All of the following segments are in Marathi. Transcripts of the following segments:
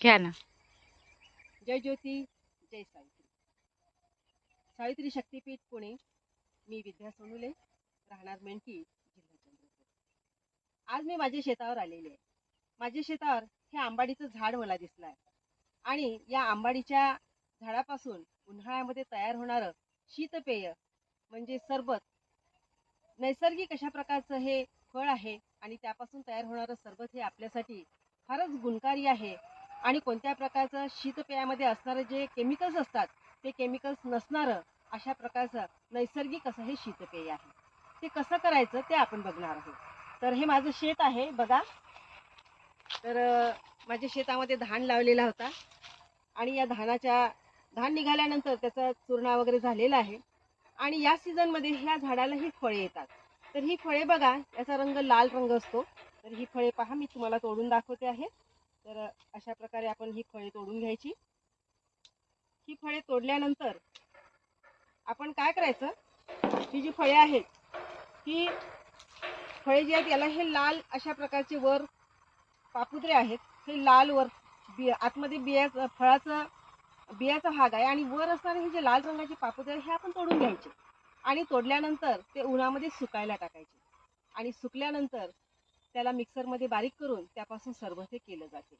घ्या ना. जय ज्योती जय सावित्री. सावित्री शक्तीपीठ पुणे. मी विद्या सोनुले राहणार मेणकी जिल्हा चंद्रपूर. आज मी माझ्या शेतावर आलेले आहे. माझ्या शेतावर हे आंबाडीचं झाड मला दिसलं आहे आणि या आंबाडीच्या झाडापासून उन्हाळ्यामध्ये तयार होणारं शीतपेय म्हणजे सरबत नैसर्गिक अशा प्रकारचं हे फळ आहे आणि त्यापासून तयार होणारं सरबत हे आपल्यासाठी फारच गुणकारी आहे. आणि कोणत्या प्रकारचं शीतपेयामध्ये असणारे जे केमिकल्स असतात ते केमिकल्स नसणारं अशा प्रकारचं नैसर्गिक असं हे शीतपेय आहे. ते कसं करायचं ते आपण बघणार आहोत. तर हे माझं शेत आहे बघा. तर माझ्या शेतामध्ये धान लावलेला होता. आणि या धानाच्या धान निघाल्यानंतर त्याचा चूर्णा वगैरे झालेला आहे. आणि या सीझनमध्ये ह्या झाडाला ही फळे येतात. तर ही फळे बघा याचा रंग लाल रंग असतो. तर ही फळे पहा मी तुम्हाला तोडून दाखवते आहे. तर अशा प्रकारे आपण ही फळे तोडून घ्यायची. ही फळे तोडल्यानंतर आपण काय करायचं? ही जी फळे आहेत ही फळे जी आहेत याला हे लाल अशा प्रकारचे वर पापुद्रे आहेत. हे लाल वर बि आतमध्ये बियाचं फळाचं बियाचा भाग आहे आणि वर असणारे हे जे लाल रंगाचे पापुद्रे हे आपण तोडून घ्यायचे. आणि तोडल्यानंतर ते उन्हामध्ये सुकायला टाकायचे. आणि सुकल्यानंतर त्याला मिक्सरमध्ये बारीक करून त्यापासून सरबत हे केलं जाते.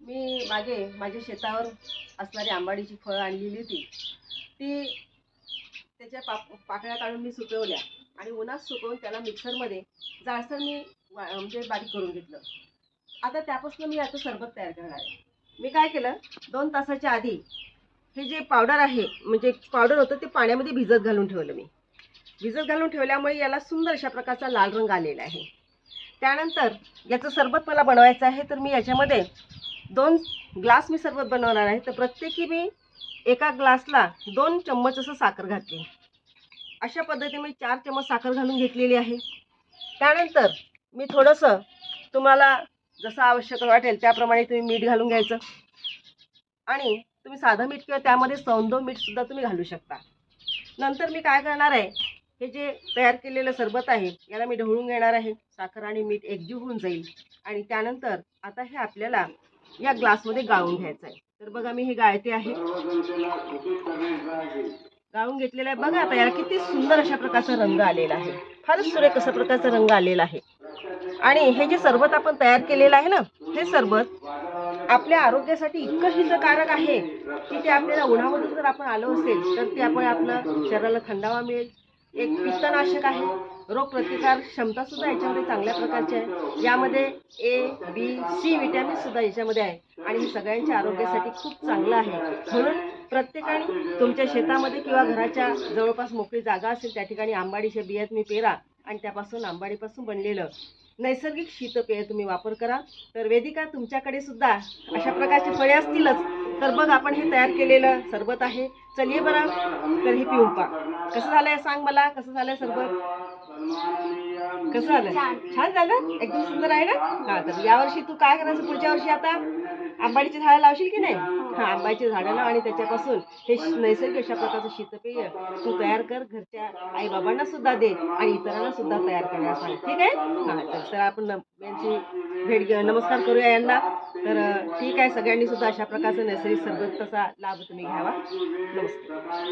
मी मागे माझ्या शेतावर असणारी आंबाडीची फळं आणलेली होती. ती त्याच्या पाप पाकळ्या काढून मी सुकवल्या आणि उन्हात सुकवून त्याला मिक्सरमध्ये जाळसर मी म्हणजे बारीक करून घेतलं. आता त्यापासून मी आता सरबत तयार करणार आहे. मी काय केलं? दोन तासाच्या आधी हे जे पावडर आहे म्हणजे पावडर होतं ते पाण्यामध्ये भिजत घालून ठेवलं मी. भिजत घालून ठेवल्यामुळे याला सुंदर अशा प्रकारचा लाल रंग आलेला आहे. त्यानंतर याचं सरबत मला बनवायचं आहे तर मी याच्यामध्ये दोन ग्लास मी सरबत बनवणार आहे. तर प्रत्येकी मी एका ग्लासला दोन चम्मच असं साखर घातली. अशा पद्धतीने मी चार चम्मच साखर घालून घेतलेली आहे. त्यानंतर मी थोडंसं तुम्हाला जसं आवश्यक वाटेल त्याप्रमाणे तुम्ही मीठ घालून घ्यायचं. आणि तुम्ही साधं मीठ किंवा त्यामध्ये सौंदव मीठसुद्धा तुम्ही घालू शकता. नंतर मी काय करणार आहे हे जे तयार केलेलं सरबत आहे याला मी ढवळून घेणार आहे. साखर आणि मीठ एकजीव होऊन जाईल. आणि त्यानंतर आता हे आपल्याला या ग्लासमध्ये गाळून घ्यायचं आहे तर बघा मी हे गाळते आहे. गाळून घेतलेलं आहे. बघा आता याला किती सुंदर अशा प्रकारचा रंग आलेला आहे. फारच सुरेख अशा प्रकारचा रंग आलेला आहे. आणि हे जे सरबत आपण तयार केलेलं आहे ना हे सरबत आपल्या आरोग्यासाठी इतकं हितकारक आहे की ते आपल्याला उन्हामधून जर आपण आलो असेल तर ते आपण आपलं शरीराला थंडावा मिळेल एक पित्तनाशक आहे. रोगप्रतिकार क्षमता सुद्धा याच्यामध्ये चांगल्या प्रकारची आहे. यामध्ये ए बी सी विटॅमिन सुद्धा याच्यामध्ये आहे. आणि हे सगळ्यांच्या आरोग्यासाठी खूप चांगलं आहे. म्हणून प्रत्येकाने तुमच्या शेतामध्ये किंवा घराच्या जवळपास मोकळी जागा असेल त्या ठिकाणी आंबाडीच्या बियात मी पेरा आणि त्यापासून आंबाडीपासून बनलेलं नैसर्गिक शीतपेय तुम्ही वापर करा. तर वेदिका तुमच्याकडे सुद्धा अशा प्रकारची फळे असतीलच. तर बघ आपण हे तयार केलेलं सरबत आहे. चल ये बरं तर हे पिऊन पा. कसं झालंय सांग मला? कसं झालंय सरबत? कसं झालं छान. झालं? एकदम सुंदर आहे ना? हा तर यावर्षी तू काय करायचं पुढच्या वर्षी आता? आंबाडीची झाडं लावशील की नाही? हा आंब्याची झाडं लाव आणि त्याच्यापासून हे नैसर्गिक अशा प्रकारचं शीतपेय तू तयार कर घरच्या आई बाबांना सुद्धा दे आणि इतरांना सुद्धा तयार करण्यास सांग ठीक आहे? हा तर- आपण यांची भेट नमस्कार करूया यांना. तर ठीक आहे. सगळ्यांनी सुद्धा अशा प्रकारचं नैसर्गिक सरबत तसा लाभ तुम्ही घ्यावा. नमस्कार.